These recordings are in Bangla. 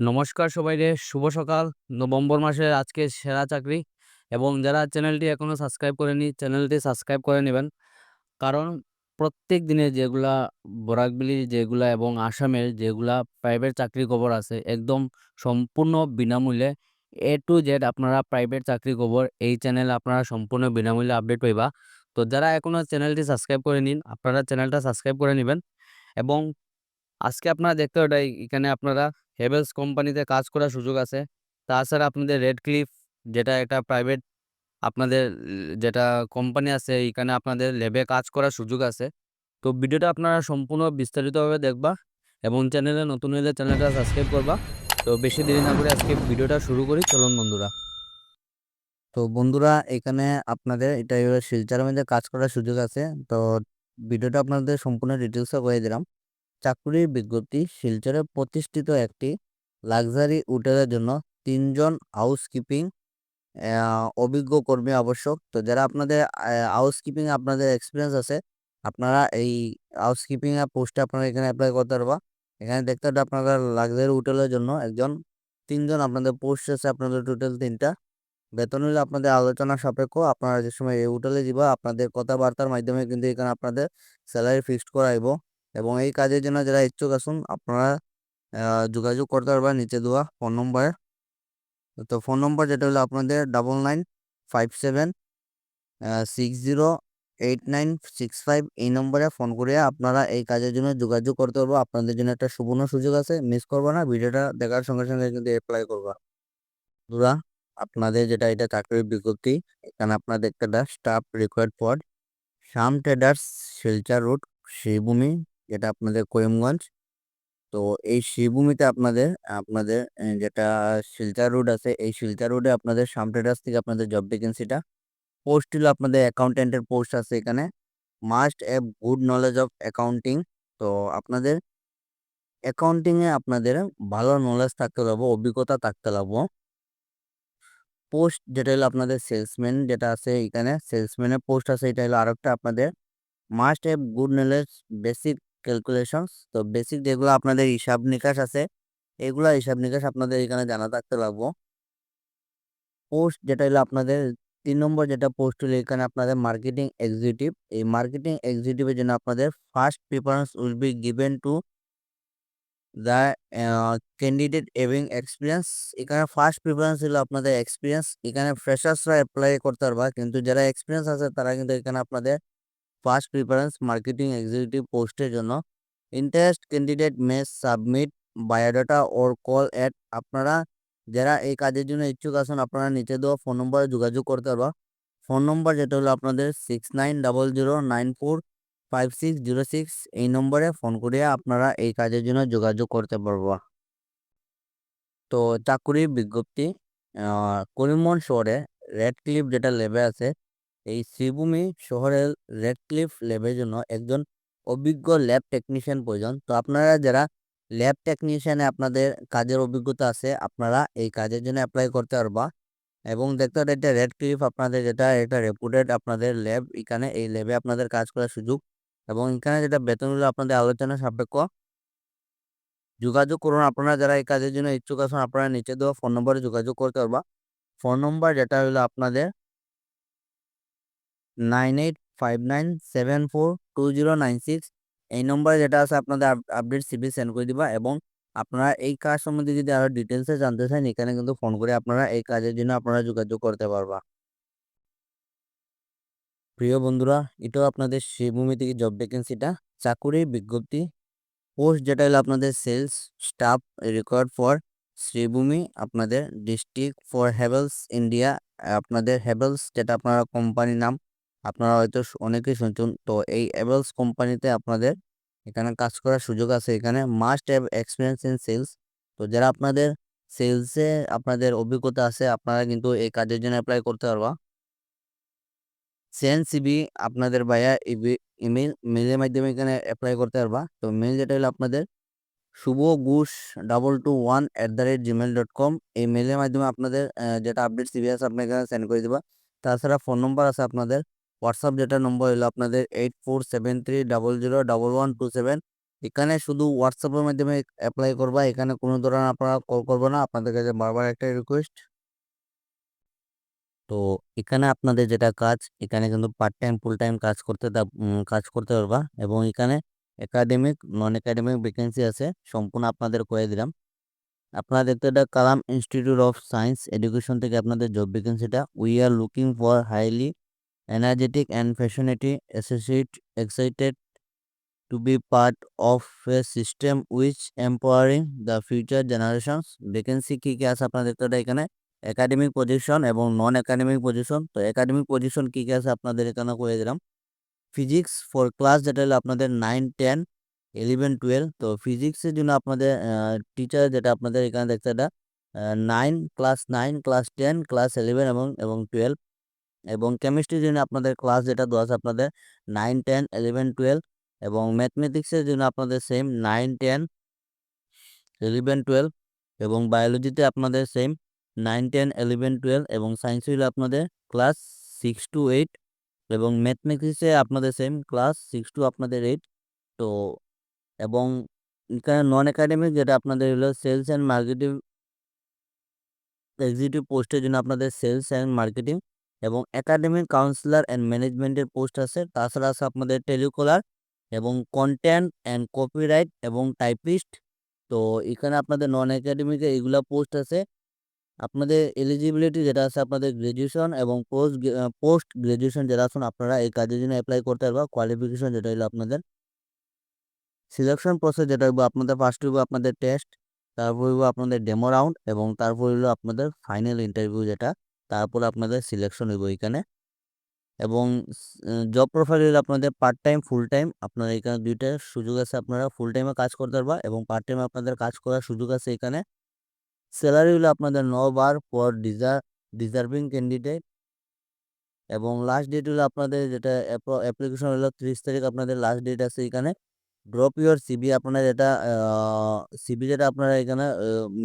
নমস্কার সবাইরে শুভ সকাল। নভেম্বর মাসের আজকে সেরা চাকরি এবং যারা চ্যানেলটি এখনও সাবস্ক্রাইব করেনি, চ্যানেলটি সাবস্ক্রাইব করে নেবেন। কারণ প্রত্যেক দিনে যেগুলা বরাকবিলি যেগুলা এবং আসামের যেগুলা প্রাইভেট চাকরি খবর আছে, একদম সম্পূর্ণ বিনামূল্যে এ টু জেড আপনারা প্রাইভেট চাকরি খবর এই চ্যানেলে আপনারা সম্পূর্ণ বিনামূল্যে আপডেট পাইবা। তো যারা এখনও চ্যানেলটি সাবস্ক্রাইব করে নিন আপনারা চ্যানেলটা সাবস্ক্রাইব করে নেবেন এবং আজকে আপনারা দেখতে ওটাই এখানে আপনারা হেভেলস কোম্পানিতে কাজ করার সুযোগ আছে। তাছাড়া আপনাদের রেড ক্লিফ যেটা একটা প্রাইভেট আপনাদের যেটা কোম্পানি আছে, এখানে আপনাদের ল্যাবে কাজ করার সুযোগ আছে। তো ভিডিওটা আপনারা সম্পূর্ণ বিস্তারিতভাবে দেখবা এবং চ্যানেলে নতুন হলে চ্যানেলটা সাবস্ক্রাইব করবা। তো বেশি দেরি না করে আজকে ভিডিওটা শুরু করি, চলুন বন্ধুরা। তো বন্ধুরা, এখানে আপনাদের এটা এবার শিলচরের মধ্যে কাজ করার সুযোগ আছে। তো ভিডিওটা আপনাদের সম্পূর্ণ ডিটেলসে করে দিলাম। চাকুরির বিজ্ঞপ্তি, শিলচরে প্রতিষ্ঠিত একটি লাক্সারি হোটেলের জন্য তিনজন হাউসকিপিং অভিজ্ঞ কর্মী আবশ্যক। তো যারা আপনাদের হাউসকিপিং আপনাদের এক্সপিরিয়েন্স আছে, আপনারা এই হাউসকিপিং পোস্টে আপনারা এখানে অ্যাপ্লাই করতে পারবা। এখানে দেখতে পাবেন আপনারা লাক্সারি হোটেলের জন্য একজন, তিনজন আপনাদের পোস্ট আছে আপনাদের টোটাল তিনটা। বেতন হলে আপনাদের আলোচনা সাপেক্ষ, আপনারা যে সময় এই হোটেলে যাবা আপনাদের কথাবার্তার মাধ্যমে কিন্তু এখানে আপনাদের স্যালারি ফিক্সড করাইব। এবং এই কাজের জন্য যারা ইচ্ছুক আসুন, আপনারা যোগাযোগ করতে পারবেন নিচে দেওয়া ফোন নম্বরে। তো ফোন নম্বর যেটা হলো আপনাদের double nine five seven six zero eight nine six five এই নম্বরে ফোন করে আপনারা এই কাজের জন্য যোগাযোগ করতে পারব। আপনাদের জন্য একটা সুবর্ণ সুযোগ আছে মিস করবা না, ভিডিওটা দেখার সঙ্গে সঙ্গে কিন্তু অ্যাপ্লাই করবা। বন্ধুরা, আপনাদের যেটা এটা চাকরির বিজ্ঞপ্তি, এখানে আপনাদের একটা staff required for Shyam Traders Silchar road Sribhumi যেটা আপনাদের করিমগঞ্জ। তো এই শ্রীভূমিতে আপনাদের আপনাদের যেটা শিলচর রোড আছে, এই শিলচর রোডে আপনাদের শ্যাম ট্রেডার্স থেকে আপনাদের জব ভ্যাকেন্সিটা পোস্ট হলো আপনাদের অ্যাকাউন্টেন্টের পোস্ট আছে এখানে। Must have good knowledge of accounting তো আপনাদের অ্যাকাউন্টিংয়ে আপনাদের ভালো নলেজ থাকতে লাগবো অভিজ্ঞতা থাকতে লাগবো পোস্ট যেটা হলো আপনাদের সেলসম্যান যেটা আছে এখানে সেলসম্যানের পোস্ট আছে, এটা হলো আরেকটা আপনাদের। Must have good knowledge basic calculations তো বেসিক যেগুলো আপনাদের হিসাব নিকাশ আছে, এগুলা হিসাব নিকাশ আপনাদের এখানে জানা থাকতে লাগবো। পোস্ট যেটা হলো আপনাদের, তিন নম্বর যেটা পোস্ট হলো এখানে আপনাদের মার্কেটিং এক্সিকিউটিভ এই মার্কেটিং এক্সিকিউটিভের জন্য আপনাদের first preference will be given to the candidate having experience এখানে ফার্স্ট প্রিফারেন্স হলো আপনাদের এক্সপিরিয়েন্স এখানে ফ্রেশার্সরা অ্যাপ্লাই করতে পারবা, কিন্তু যারা এক্সপিরিয়েন্স আছে তারা কিন্তু এখানে আপনাদের ফার্স্ট প্রিফারেন্স মার্কেটিং এক্সিকিউটিভ পোস্টের জন্য। Interest candidate may submit biodata or call at আপনারা যারা এই কাজের জন্য ইচ্ছুক আছেন আপনারা নিচে দেওয়া ফোন নম্বরে যোগাযোগ করতে পারবা। ফোন নম্বর যেটা হলো আপনাদের six nine double zero nine four five six zero six এই নম্বরে ফোন করে আপনারা এই কাজের জন্য যোগাযোগ করতে পারবা। তো চাকুরির বিজ্ঞপ্তি করিমগঞ্জ শহরে রেড ক্লিফ যেটা লেবে আছে এই শ্রীভূমি শহরের রেড ক্লিফ ল্যাবের জন্য একজন অভিজ্ঞ ল্যাব টেকনিশিয়ান প্রয়োজন। তো আপনারা যারা ল্যাব টেকনিশিয়ানে আপনাদের কাজের অভিজ্ঞতা আছে, আপনারা এই কাজের জন্য অ্যাপ্লাই করতে পারবা। এবং দেখতে পারেন এটা রেড ক্লিফ আপনাদের যেটা, এটা রেপুটেড আপনাদের ল্যাব এখানে এই ল্যাবে আপনাদের কাজ করার সুযোগ। এবং এখানে যেটা বেতনগুলো আপনাদের আলোচনা সাপেক্ষ। যোগাযোগ করুন আপনারা, যারা এই কাজের জন্য ইচ্ছুক আছেন, আপনারা নিচে দেওয়া ফোন নম্বরে যোগাযোগ করতে পারবা। ফোন নম্বর যেটা হলো আপনাদের nine eight five nine seven four two zero nine six. এই নম্বরে যেটা আছে, আপনাদের আপডেট সিবি সেন্ড করে দিবা এবং আপনারা এই কাজ সম্বন্ধে যদি আরও ডিটেলসে জানতে চান, এখানে কিন্তু ফোন করে আপনারা এই কাজের জন্য আপনারা যোগাযোগ করতে পারবা। প্রিয় বন্ধুরা, এটাও আপনাদের শ্রীভূমি থেকে জব ভ্যাকেন্সিটা চাকুরির বিজ্ঞপ্তি পোস্ট যেটা হলো আপনাদের sales staff record for Sribhumi আপনাদের ডিস্ট্রিক্ট ফর হেভেলস ইন্ডিয়া আপনাদের হেভেলস যেটা আপনারা কোম্পানির নাম আপনারা হয়তো অনেকেই শুনছেন। তো এই হেভেলস কোম্পানিতে আপনাদের এখানে কাজ করার সুযোগ আছে। এখানে must have experience in sales তো যারা আপনাদের সেলসে আপনাদের অভিজ্ঞতা আছে, আপনারা কিন্তু এই কাজের জন্য অ্যাপ্লাই করতে পারবা। সেন সিবি আপনাদের ভাইয়া ইমেল মেলের মাধ্যমে এখানে অ্যাপ্লাই করতে পারবা। তো মেল যেটা হলো আপনাদের Shubho Ghosh double two one at the rate Gmail dot com এই মেলের মাধ্যমে আপনাদের যেটা আপডেট সিবি আছে, আপনি এখানে সেন্ড করে দেবা। তাছাড়া ফোন নম্বর আছে আপনাদের হোয়াটসঅ্যাপ যেটা নম্বর হলো আপনাদের eight four seven three double zero double one two seven এখানে শুধু হোয়াটসঅ্যাপের মাধ্যমে অ্যাপ্লাই করবা, এখানে কোনো ধরনের আপনারা কল করবে না, আপনাদের কাছে বারবার একটা রিকোয়েস্ট তো এখানে আপনাদের যেটা কাজ, এখানে কিন্তু পার্ট টাইম ফুল টাইম কাজ করতে কাজ করতে পারবা এবং এখানে একাডেমিক নন একাডেমিক ভ্যাকেন্সি আছে, সম্পূর্ণ আপনাদের করে দিলাম। আপনারা দেখতে এটা Kalam Institute of Science Education থেকে আপনাদের job ভ্যাকেন্সিটা we are looking for highly and passionate associate excited to be part of a system which empowering the future generations vacancy কী কী আছে আপনারা দেখতে এখানে একাডেমিক পজিশন এবং নন একাডেমিক পজিশন তো একাডেমিক পজিশন কী কী আছে আপনাদের এখানে করে দিলাম। ফিজিক্স ফর ক্লাস যেটা হলো আপনাদের নাইন টেন ইলেভেন টুয়েলভ তো ফিজিক্সের জন্য আপনাদের টিচার যেটা আপনাদের এখানে দেখতে এটা nine class nine class ten class eleven এবং এবং টুয়েলভ এবং কেমিস্ট্রির জন্য আপনাদের ক্লাস যেটা দেওয়া আছে আপনাদের নাইন টেন ইলেভেন টুয়েলভ এবং ম্যাথমেটিক্সের জন্য আপনাদের same nine ten eleven twelve এবং বায়োলজিতে আপনাদের same nine ten eleven twelve এবং সায়েন্স হইলে আপনাদের ক্লাস সিক্স টু এইট এবং ম্যাথমেটিক্সে আপনাদের সেম ক্লাস সিক্স টু আপনাদের এইট তো এবং এখানে নন একাডেমিক যেটা আপনাদের হলো সেলস অ্যান্ড মার্কেটিং এক্সিকিউটিভ পোস্টের জন্য আপনাদের সেলস অ্যান্ড মার্কেটিং এবং একাডেমিক কাউন্সিলর অ্যান্ড ম্যানেজমেন্টের পোস্ট আছে। তাছাড়া আছে আপনাদের টেলিকলার এবং কন্টেন্ট অ্যান্ড কপিরাইট এবং টাইপিস্ট তো এখানে আপনাদের নন একাডেমিকে এইগুলা পোস্ট আছে। আপনাদের এলিজিবিলিটি যেটা আছে আপনাদের গ্র্যাজুয়েশন এবং পোস্ট পোস্ট গ্র্যাজুয়েশন যেটা আছেন আপনারা এই কাজের জন্য অ্যাপ্লাই করতে পারবা কোয়ালিফিকেশন যেটা হলো আপনাদের। সিলেকশন প্রসেস যেটা হইব আপনাদের ফার্স্ট হইব আপনাদের টেস্ট তারপর হইব আপনাদের ডেমো রাউন্ড এবং তারপর হইল আপনাদের ফাইনাল ইন্টারভিউ যেটা। তারপর আপনাদের সিলেকশন হইব এখানে। এবং জব প্রোফাইল আপনাদের পার্ট টাইম ফুল টাইম আপনার এখানে দুইটা সুযোগ আছে, আপনারা ফুল টাইমে কাজ করতে পারবা এবং পার্ট টাইমে আপনাদের কাজ করার সুযোগ আছে এখানে। স্যালারি হলো আপনাদের ন বার পর ডিজার ডিজার্ভিং ক্যান্ডিডেট এবং লাস্ট ডেট হলো আপনাদের যেটা অ্যাপ্লিকেশন হলো ত্রিশ তারিখ, আপনাদের লাস্ট ডেট আছে এখানে। ড্রপ ইউর সিবি আপনার যেটা সিবি যেটা আপনারা এখানে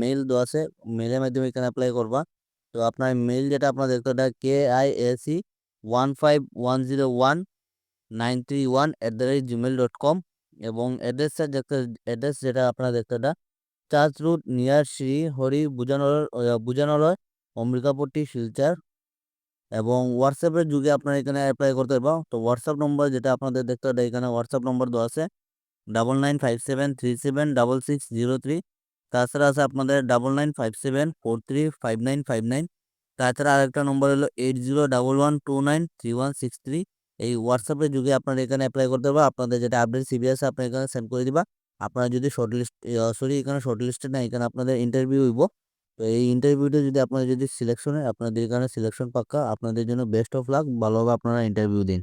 মেইল দেওয়া আছে মেইলের মাধ্যমে এখানে অ্যাপ্লাই করবা। তো আপনার মেইল যেটা আপনার দেখতে ওটা K I A C one five one zero one nine three one at the rate dot com এবং অ্যাড্রেসটা দেখতে অ্যাড্রেস যেটা আপনারা দেখতে ওটা church route near Shri Hari বুজানর বুজানলয় অম্বিকাপট্টি শিলচার এবং হোয়াটসঅ্যাপের যুগে আপনারা এখানে অ্যাপ্লাই করতে পারব তো হোয়াটসঅ্যাপ নম্বর যেটা আপনাদের দেখতে হবে এখানে হোয়াটসঅ্যাপ নম্বর দেওয়া আছে। Double nine five seven three seven double six zero three তাছাড়া আছে আপনাদের double nine five seven four three five nine five nine তাছাড়া আরেকটা নম্বর হলো eight zero double one two nine three one six three এই হোয়াটসঅ্যাপের যুগে আপনারা এখানে অ্যাপ্লাই করতে পারব, আপনাদের যেটা আপডেট সিবি আছে আপনার এখানে সেন্ড করে দিবা। আপনারা যদি শর্ট লিস্ট সরি এখানে শর্ট লিস্টে না এখানে আপনাদের ইন্টারভিউ হইব। তো এই ইন্টারভিউটা যদি আপনাদের যদি সিলেকশন হয় আপনাদের এখানে সিলেকশন পাক্কা, আপনাদের জন্য বেস্ট অফ লাক ভালোভাবে আপনারা ইন্টারভিউ দিন।